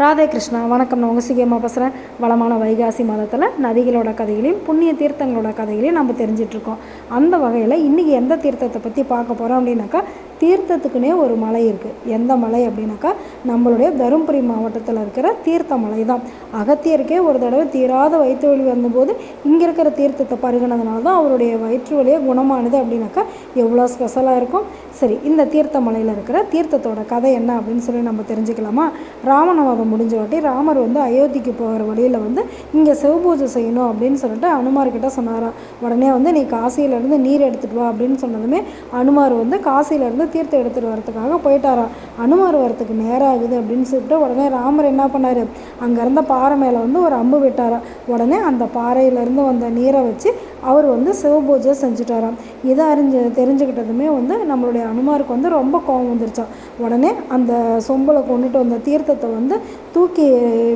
ராதே கிருஷ்ணா வணக்கம். நான் உங்கள் சிகியம்மா பேசுகிறேன் வளமான வைகாசி மாதத்தில் நதிகளோட கதைகளையும் புண்ணிய தீர்த்தங்களோட கதைகளையும் நம்ம தெரிஞ்சிட்ருக்கோம் அந்த வகையில் இன்றைக்கி எந்த தீர்த்தத்தை பற்றி பார்க்க போகிறோம் அப்படின்னாக்கா தீர்த்தத்துக்குன்னே ஒரு மலை இருக்குது எந்த மலை அப்படின்னாக்கா நம்மளுடைய தருமபுரி மாவட்டத்தில் இருக்கிற தீர்த்த மலை தான். அகத்தியருக்கே ஒரு தடவை தீராத வயிற்று வலி வந்தபோது இங்கே இருக்கிற தீர்த்தத்தை பருகினதுனால தான் அவருடைய வயிற்று வலியே குணமானது அப்படின்னாக்கா எவ்வளோ ஸ்பெஷலாக இருக்கும். சரி இந்த தீர்த்த மலையில் இருக்கிற தீர்த்தத்தோட கதை என்ன அப்படின்னு சொல்லி நம்ம தெரிஞ்சுக்கலாமா? ராமநாதம் முடிஞ்ச வாட்டி ராமர் வந்து அயோத்திக்கு போகிற வழியில் வந்து இங்கே சிவபூஜை செய்யணும் அப்படின்னு சொல்லிட்டு அனுமார்கிட்ட சொன்னாராம். உடனே வந்து நீ காசியிலேருந்து நீர் எடுத்துகிட்டு வா அப்படின்னு சொன்னதுமே அனுமார் வந்து காசியிலேருந்து தீர்த்தம் எடுத்துகிட்டு வரத்துக்காக போயிட்டாராம். அனுமார் வரத்துக்கு நேரம் ஆகுது அப்படின்னு சொல்லிட்டு உடனே ராமர் என்ன பண்ணார்? அங்கே இருந்த பாறை மேலே வந்து ஒரு அம்பு விட்டாராம். உடனே அந்த பாறையிலேருந்து வந்த நீரை வச்சு அவர் வந்து சிவபூஜை செஞ்சுட்டாராம். இதை அறிஞ்சு தெரிஞ்சுக்கிட்டதுமே வந்து நம்மளுடைய அனுமாருக்கு வந்து ரொம்ப கோபம் வந்துருச்சான் உடனே அந்த சொம்பில் கொண்டுட்டு வந்த தீர்த்தத்தை வந்து தூக்கி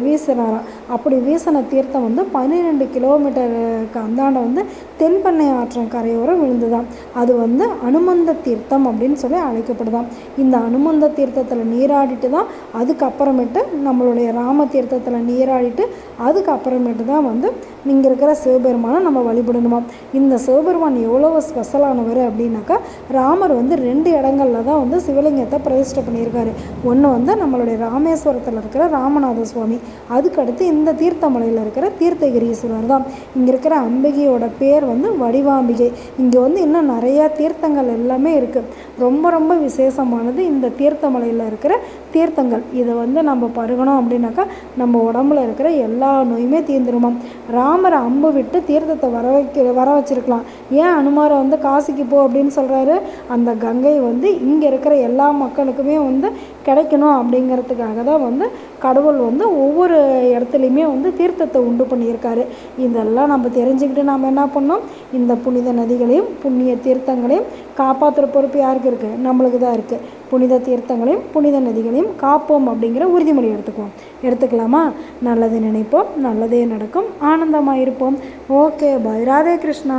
வீசினாராம். அப்படி வீசின தீர்த்தம் வந்து பன்னிரெண்டு கிலோமீட்டருக்கு அந்தாண்ட வந்து தென்பண்ணை ஆற்றம் கரையோரம் விழுந்துதான் அது வந்து அனுமந்த தீர்த்தம் அப்படின்னு சொல்லி அழைக்கப்படுதான் இந்த அனுமந்த தீர்த்தத்தில் நீராடிட்டு தான் அதுக்கப்புறமேட்டு நம்மளுடைய ராம தீர்த்தத்தில் நீராடிட்டு அதுக்கப்புறமேட்டு தான் வந்து இங்கே இருக்கிற சிவபெருமானை நம்ம வழிபடணுமா? இந்த சிவபெருமான் எவ்வளோ ஸ்பெஷலானவர் அப்படின்னாக்கா ராமர் வந்து ரெண்டு இடங்கள்ல தான் வந்து சிவலிங்கத்தை பிரதிஷ்டை பண்ணியிருக்காரு. ஒன்று வந்து நம்மளுடைய ராமேஸ்வரத்தில் இருக்கிற ராமநாத சுவாமி. அதுக்கடுத்து இந்த தீர்த்தமலையில் இருக்கிற தீர்த்தகிரீஸ்வரர் தான். இங்கே இருக்கிற அம்பிகையோட பேர் வந்து வடிவாம்பிகை. இங்கே வந்து இன்னும் நிறையா தீர்த்தங்கள் எல்லாமே இருக்குது ரொம்ப ரொம்ப விசேஷமானது இந்த தீர்த்தமலையில் இருக்கிற தீர்த்தங்கள். இதை வந்து நம்ம பருகணும் அப்படின்னாக்கா நம்ம உடம்புல இருக்கிற எல்லா நோயுமே தீர்ந்துருமாம் ராமரை அம்பு விட்டு தீர்த்தத்தை வர வைக்க வர வச்சிருக்கலாம். ஏன் அனுமாரை வந்து காசிக்கு போ அப்படின்னு சொல்கிறாரு அந்த கங்கை வந்து இங்கே இருக்கிற எல்லா மக்களுக்குமே வந்து கிடைக்கணும் அப்படிங்கிறதுக்காக தான் வந்து கடவுள் வந்து ஒவ்வொரு இடத்துலையுமே வந்து தீர்த்தத்தை உண்டு பண்ணியிருக்காரு. இதெல்லாம் நம்ம தெரிஞ்சுக்கிட்டு நாம் என்ன பண்ணோம்? இந்த புனித நதிகளையும் புண்ணிய தீர்த்தங்களையும் காப்பாற்றுற பொறுப்பு யாருக்கு இருக்குது நம்மளுக்கு தான் இருக்குது புனித தீர்த்தங்களையும் புனித நதிகளையும் காப்போம் அப்படிங்கிற உறுதிமொழி எடுத்துக்குவோம். எடுத்துக்கலாமா? நல்லது நினைப்போம் நல்லதே நடக்கும். ஆனந்தமாக இருப்போம் ஓகே பாய் ராதே கிருஷ்ணா.